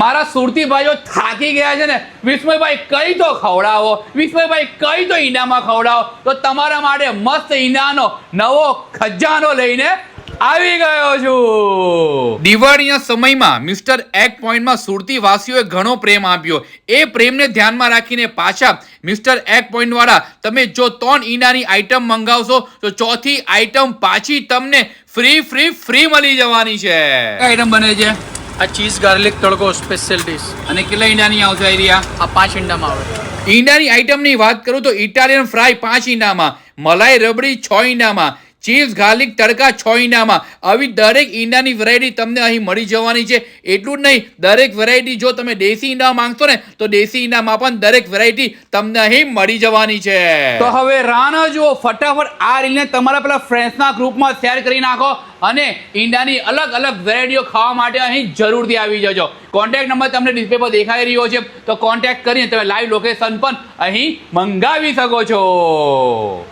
મારા સુરતી ભાઈઓ થાકી ગયા છે ને વિસ્મયભાઈ કઈ તો ખવડાવો વિસ્મયભાઈ કઈ તો ઈનામાં ખવડાવો? તો તમારા માટે મસ્ત ઈનાનો નવો ખજાનો લઈને આવી ગયો છું. દિવાળીના સમયમાં મિસ્ટર એક પોઈન્ટમાં સુરતી વાસીઓએ ઘણો પ્રેમ આપ્યો. એ પ્રેમને ધ્યાનમાં રાખીને પાછા મિસ્ટર એક પોઈન્ટ વાળા તમે જો ત્રણ ઈનાની આઈટમ મંગાવશો તો ચોથી આઈટમ પાછી તમને ફ્રી ફ્રી ફ્રી મળી જવાની છે. આઈટમ બને છે? આ ચીઝ ગાર્લિક તડકો સ્પેશિયલ ડીશ અને કેટલા ઈંડાની આવશે એરિયા આ પાંચ ઈંડામાં આવે. ઈંડાની આઈટમની વાત કરું તો ઇટાલિયન ફ્રાય પાંચ ઈંડામાં મલાઈ રબડી છ ઈંડામાં ચીઝ, ગાર્લિક, તડકા છ ઈંડામાં આવી દરેક ઈંડાની વેરાયટી તમને અહીં મળી જવાની છે. એટલું જ નહીં, દરેક વેરાયટી જો તમે દેશી ઈંડા માંગશો ને, તો દેશી ઈંડામાં પણ દરેક વેરાયટી તમને અહીં મળી જવાની છે. તો હવે રાહ જુઓ, ફટાફટ આ રીલને તમારા પેલા ફ્રેન્ડ્સના ગ્રુપમાં શેર કરી નાખો અને ઈંડાની અલગ અલગ વેરાયટીઓ ખાવા માટે અહીં જરૂરથી આવી જજો. કોન્ટેક્ટ નંબર તમને ડિસ્પ્લે પર દેખાઈ રહ્યો છે. તો કોન્ટેક્ટ કરીને તમે લાઈવ લોકેશન પણ અહીં મંગાવી શકો છો.